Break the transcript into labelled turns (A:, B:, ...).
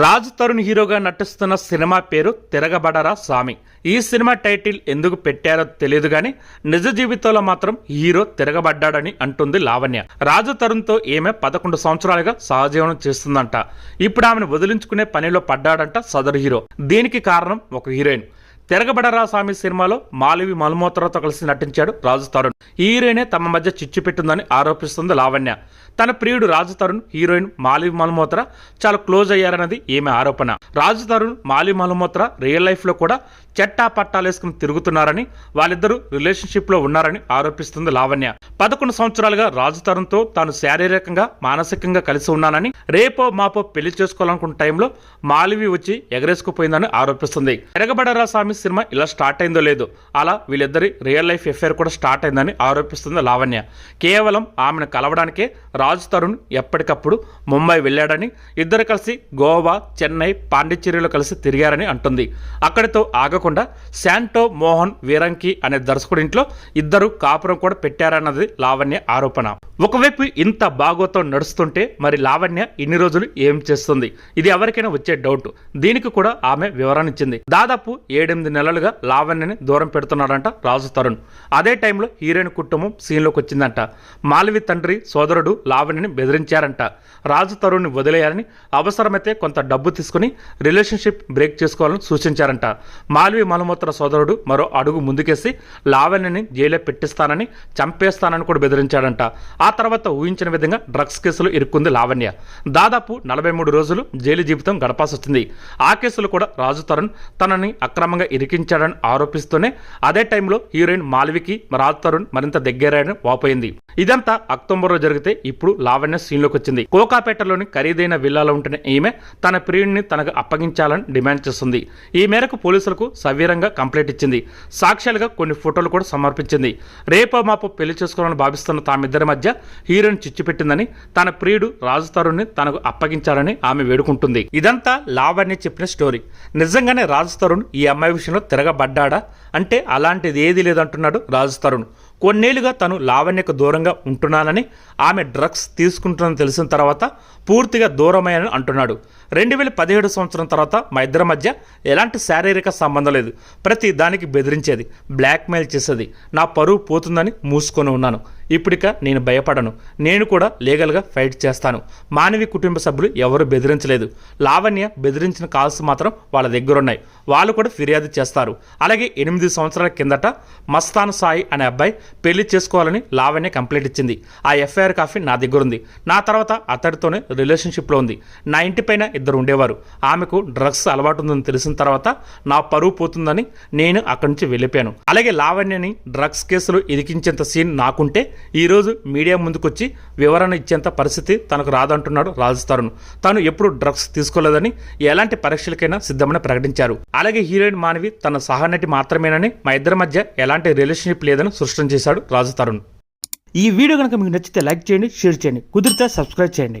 A: రాజ్ తరుణ్ హీరోగా నటిస్తున్న సినిమా పేరు తిరగబడరా స్వామి. ఈ సినిమా టైటిల్ ఎందుకు పెట్టారో తెలియదు కానీ నిజ జీవితంలో మాత్రం హీరో తిరగబడ్డాడని అంటుంది లావణ్య. రాజు తరుణ్తో ఈమె పదకొండు సంవత్సరాలుగా సహజీవనం చేస్తుందంట. ఇప్పుడు ఆమెను వదిలించుకునే పనిలో పడ్డాడంట సదరు హీరో. దీనికి కారణం ఒక హీరోయిన్. తిరగబడరా స్వామి సినిమాలో మాలివి మల్మోత్రతో కలిసి నటించాడు రాజు తరుణ్ హీరోయినే తమ మధ్య చిచ్చు పెట్టిందని ఆరోపిస్తుంది లావణ్య. తన ప్రియుడు రాజు తరుణ్ హీరోయిన్ మాలివి మల్మోత్ర చాలా క్లోజ్ అయ్యారన్నది ఈమె ఆరోపణ. రాజు తరుణ్ మాలివి మల్మోత్ర రియల్ లైఫ్లో కూడా చెట్టా పట్టాలేసుకుని తిరుగుతున్నారని వాళ్ళిద్దరూ రిలేషన్షిప్లో ఉన్నారని ఆరోపిస్తుంది లావణ్య. పదకొండు సంవత్సరాలుగా రాజు తరుణ్తో తాను శారీరకంగా మానసికంగా కలిసి ఉన్నానని రేపో మాపో పెళ్ళి చేసుకోవాలనుకున్న టైంలో మాలివి వచ్చి ఎగరేసుకుపోయిందని ఆరోపిస్తుంది. తిరగబడరా స్వామి సినిమా ఇలా స్టార్ట్ అయిందో లేదో అలా వీళ్ళిద్దరి రియల్ లైఫ్ ఎఫ్ఐఆర్ కూడా స్టార్ట్ అయిందని ఆరోపిస్తుంది లావణ్య. కేవలం ఆమెను కలవడానికే రాజ్ తరుణ్ ఎప్పటికప్పుడు ముంబై వెళ్ళాడని ఇద్దరు కలిసి గోవా చెన్నై పాండిచ్చేరిలో కలిసి తిరిగారని అంటుంది. అక్కడితో ఆగకుండా శాంటో మోహన్ వీరంకి అనే దర్శకుడి ఇంట్లో ఇద్దరు కాపురం కూడా పెట్టారన్నది లావణ్య ఆరోపణ. ఒకవైపు ఇంత బాగోతం నడుస్తుంటే మరి లావణ్య ఇన్ని రోజులు ఏం చేస్తుంది? ఇది ఎవరికైనా వచ్చే డౌట్. దీనికి కూడా ఆమె వివరణ ఇచ్చింది దాదాపు ఏడెనిమిది నెలలుగా లావణ్యని దూరం పెడుతున్నాడంట రాజు తరుణ్. అదే టైంలో హీరోయిన్ కుటుంబం సీన్లోకి వచ్చిందంట. మాలవి తండ్రి సోదరుడు లావణ్యని బెదిరించారంట. రాజు తరుణ్ని వదిలేయాలని అవసరమైతే కొంత డబ్బు తీసుకుని రిలేషన్షిప్ బ్రేక్ చేసుకోవాలని సూచించారంట. మాలవి మలమూత్ర సోదరుడు మరో అడుగు ముందుకేసి లావణ్యని జైల్లో పెట్టిస్తానని చంపేస్తానని కూడా బెదిరించాడంట. ఆ తర్వాత ఊహించిన విధంగా డ్రగ్స్ కేసులు ఇరుక్కుంది లావణ్య. దాదాపు నలభై మూడు రోజులు జైలు జీవితం గడపాల్సి వచ్చింది. ఆ కేసులు కూడా రాజు తరుణ్ తనని అక్రమంగా ఇరికించాడని ఆరోపిస్తూనే అదే టైంలో హీరోయిన్ మాల్వికి రాజ్ తరుణ్ మరింత దగ్గరని వాపోయింది. ఇదంతా అక్టోబర్లో జరిగితే ఇప్పుడు లావణ్య సీన్లోకి వచ్చింది. కోకాపేటలోని ఖరీదైన విల్లాలో ఉంటున్న ఈమె తన ప్రియుడిని తనకు అప్పగించాలని డిమాండ్ చేస్తుంది. ఈ మేరకు పోలీసులకు సవీరంగా కంప్లైంట్ ఇచ్చింది. సాక్ష్యాలుగా కొన్ని ఫోటోలు కూడా సమర్పించింది. రేపో మాపో పెళ్ళి చేసుకోవాలని భావిస్తున్న తామిద్దరి మధ్య హీరోయిన్ చిచ్చు పెట్టిందని తన ప్రియుడు రాజు తరుణ్ని తనకు అప్పగించాలని ఆమె వేడుకుంటుంది. ఇదంతా లావణ్య చెప్పిన స్టోరీ. నిజంగానే రాజు తరుణ్ ఈ అమ్మాయి విషయంలో తిరగబడ్డాడా? అంటే అలాంటిది ఏది లేదంటున్నాడు రాజు తరుణ్. కొన్నేళ్ళుగా తను లావణ్యకు దూరంగా ఉంటున్నానని ఆమె డ్రగ్స్ తీసుకుంటున్నదని తెలిసిన తర్వాత పూర్తిగా దూరమయ్యానని అంటున్నాడు. రెండు వేల పదిహేడు సంవత్సరం తర్వాత మా ఇద్దరి మధ్య ఎలాంటి శారీరక సంబంధం లేదు. ప్రతి దానికి బెదిరించేది బ్లాక్మెయిల్ చేసేది. నా పరువు పోతుందని మూసుకొని ఉన్నాను. ఇప్పుడిక నేను భయపడను. నేను కూడా లీగల్గా ఫైట్ చేస్తాను. మానవి కుటుంబ సభ్యులు ఎవరు బెదిరించలేదు. లావణ్య బెదిరించిన కాల్స్ మాత్రం వాళ్ళ దగ్గర ఉన్నాయి వాళ్ళు కూడా ఫిర్యాదు చేస్తారు. అలాగే ఎనిమిది సంవత్సరాల కిందట మస్తాన్ సాయి అనే అబ్బాయి పెళ్ళి చేసుకోవాలని లావణ్య కంప్లైంట్ ఇచ్చింది. ఆ ఎఫ్ఐఆర్ కాఫీ నా దగ్గర ఉంది నా తర్వాత అతడితోనే రిలేషన్షిప్లో ఉంది. నా ఇంటిపైన ఇద్దరు ఉండేవారు. ఆమెకు డ్రగ్స్ అలవాటు ఉందని తెలిసిన తర్వాత నా పరువు పోతుందని నేను అక్కడి నుంచి వెళ్ళిపోయాను. అలాగే లావణ్యని డ్రగ్స్ కేసులు ఇరికించేంత సీన్ నాకుంటే ఈరోజు మీడియా ముందుకొచ్చి వివరణ ఇచ్చేంత పరిస్థితి తనకు రాదంటున్నాడు రాజు తరుణ్. తాను ఎప్పుడు డ్రగ్స్ తీసుకోలేదని ఎలాంటి పరీక్షలకైనా సిద్ధమని ప్రకటించారు. అలాగే హీరోయిన్ మానవి తన సహనటి మాత్రమేనని మా ఇద్దరి మధ్య ఎలాంటి రిలేషన్షిప్ లేదని స్పష్టం చేశాడు రాజు తరుణ్. ఈ వీడియో కనుక మీకు నచ్చితే లైక్ చేయండి షేర్ చేయండి. కుదిరితే సబ్స్క్రైబ్ చేయండి.